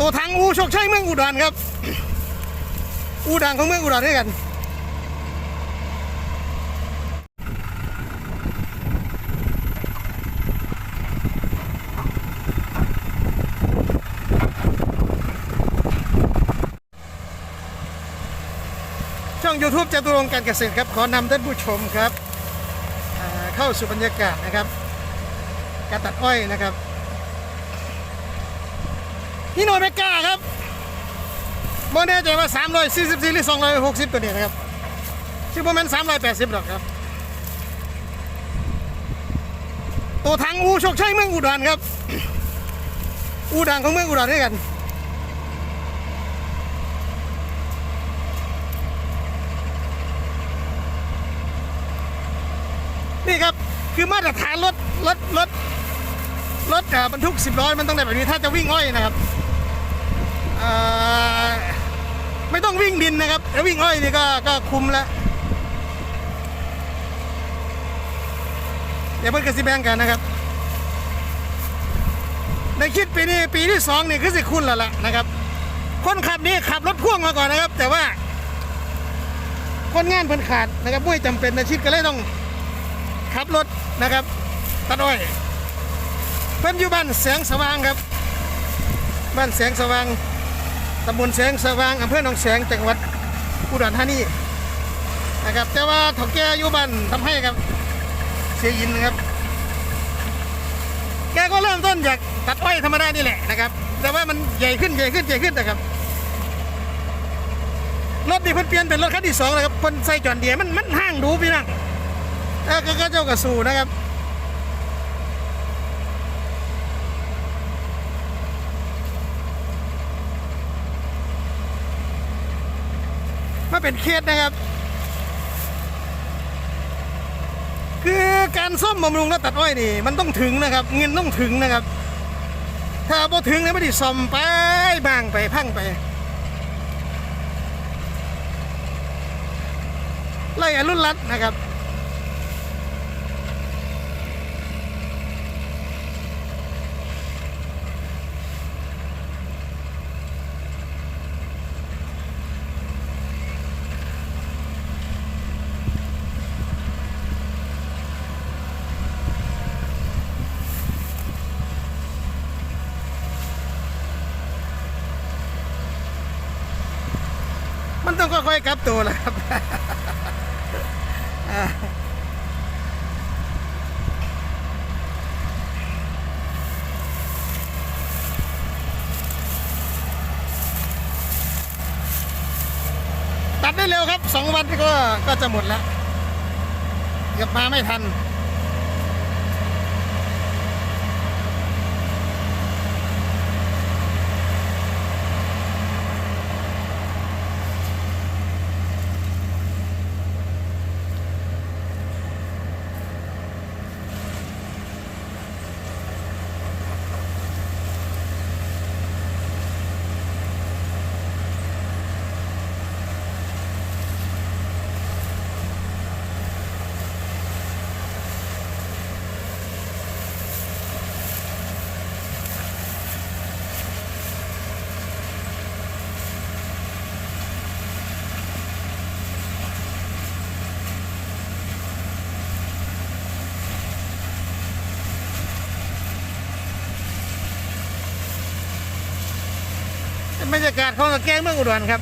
ตัวทางอูโชคชัยเมืองอุดรครับ อูดังของเมืองอุดรด้วยกันช่อง YouTube จตุรงการเกษตรครับ ขอนำท่านผู้ชมครับ เข้าสู่บรรยากาศนะครับ การตัดอ้อยนะครับ นี่โนเมก้าครับโมแน่ใจว่า 344 หรือ 260 ตัวนี้นะครับชื่อโมเมนต์380 หรอกครับ ตัวทางอูโชคชัยเมืองอุดรครับ อูดังของเมืองอุดรด้วยกันนี่ครับ คือมาตรฐานรถรถรถรถบรรทุกสิบล้อมันต้องได้แบบนี้ถ้าจะวิ่งอ้อยนะครับ ไม่ต้องวิ่งดินนะครับถ้าวิ่งอ้อยนี่ก็ก็คุ้มแล้วเดี๋ยวเพิ่งกระซิบแบงกันนะครับในคิดปีนี้ปีที่สองนี่คือสิคุณแล้วล่ะนะครับ คนขับนี่ขับรถพ่วงมาก่อนนะครับ แต่ว่า คนงานเพิ่นขาดนะครับไม่จำเป็นนชิดก็เลยต้องขับรถนะครับตัดอ้อยเพิ่นอยู่บ้านแสงสว่างครับ บ้านแสงสว่าง ตำบลแสงสว่างอำเภอหนองแสงจังหวัดอุดรธานีนะครับแต่ว่าถกแกอยู่บ้านทำให้ครับ เสียยินนะครับ แกก็เริ่มต้นจากตัดอ้อยธรรมดานี่แหละนะครับ แต่ว่ามันใหญ่ขึ้นใหญ่ขึ้นใหญ่ขึ้นนะครับรถนี่เพิ่นเปลี่ยนเป็นรถคันที่สองแล้วครับเพิ่นใส่จอนเดียมันมันห้างดูพี่นั่งเออก็ก็เจ้ากระสูนะครับ มาเป็นเคสนะครับ คือการซ่อมบำรุงและตัดอ้อยนี่ มันต้องถึงนะครับ เงินต้องถึงนะครับ ถ้าพอถึงเนี่ยไม่ได้ซ่อมไปบางไปพังไปไล่อรุณรัตน์นะครับ ต้องค่อยๆกลับตัวแหละครับตัดได้เร็วครับสองวันก็ก็จะหมดแล้วเกือบมาไม่ทัน บรรยากาศของแกงเมืองอุดรครับ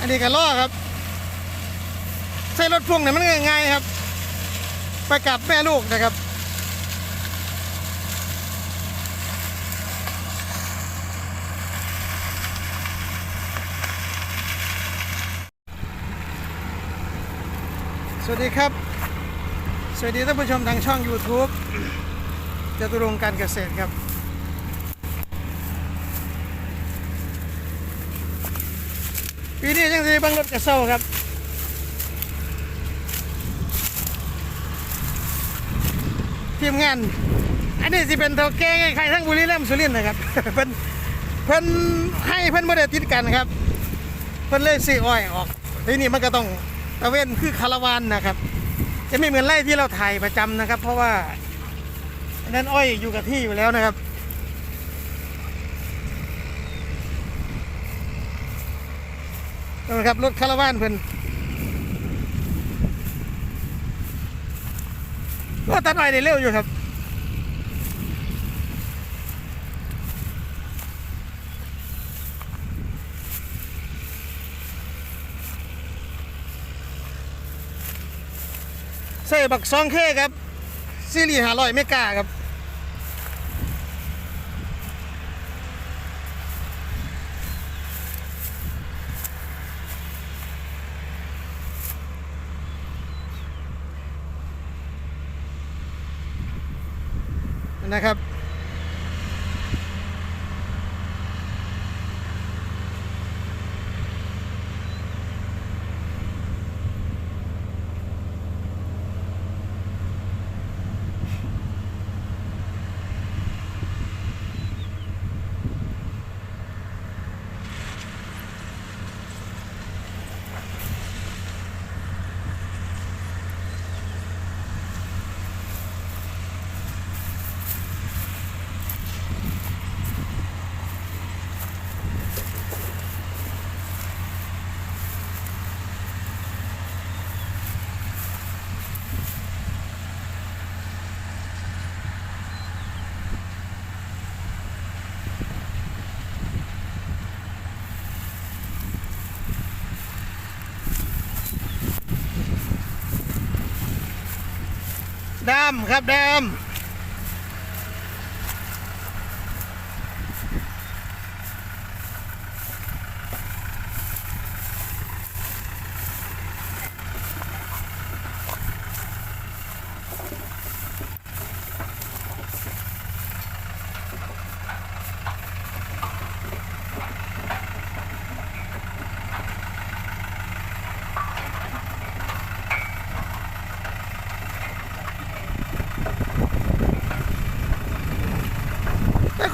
อันนี้ก็ล่อครับ ใช้รถพ่วงเนี่ยมันง่ายๆครับ ไปกับแม่ลูกนะครับ สวัสดีครับ สวัสดีท่านผู้ชมทางช่อง YouTube จตุรงการเกษตรครับ ปีนี้ยังจะบังรถกระเซ้าครับ ทีมงาน อันนี้สิเป็นเท่าแก่ใครทั้งบุรีรัมย์สุรินทร์นะครับ เพิ่นเพิ่นให้เพิ่นบ่ได้ติดกันครับ เพิ่นเลยซื้ออ้อยออกทีนี้มันก็ต้อง ตะเวนคือคาราวานนะครับ จะไม่เหมือนไร่ที่เราถ่ายประจำนะครับ เพราะว่านนั้นอ้อยอยู่กับที่อยู่แล้วนะครับนะครับรถคาราวานเพิ่นก็ตัดอ้อยได้เร็วอยู่ครับ ใส่บักซองเคครับซีรีส์หาร้อยไม่กล้าครับนะครับ ดำครับดำ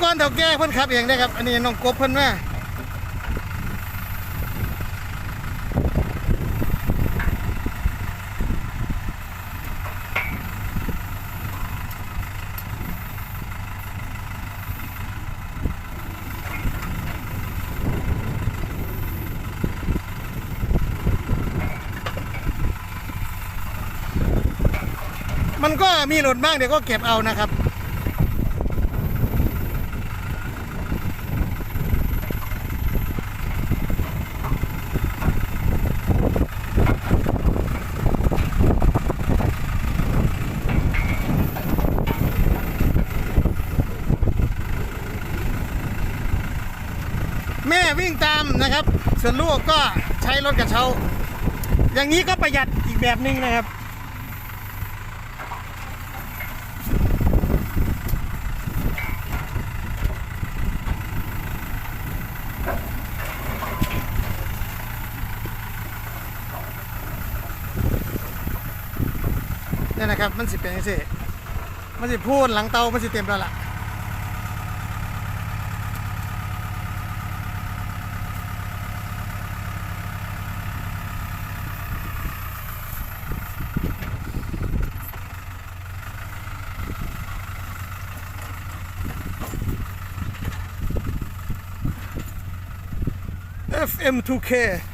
ก่อนเถ่าแก่เพิ่นขับเองนะครับ อันนี้น้องกบเพิ่นว่ามันก็มีหล่นบ้างเดี๋ยวก็เก็บเอานะครับ แม่วิ่งตาม นะครับ ส่วนลูกก็ใช้รถกระเช้า อย่างนี้ก็ประหยัดอีกแบบหนึ่งนะครับเนี่ยนะครับมันสิเป็นยังไงมันสิพูดหลังเตามันสิเต็มแล้วล่ะ FM2K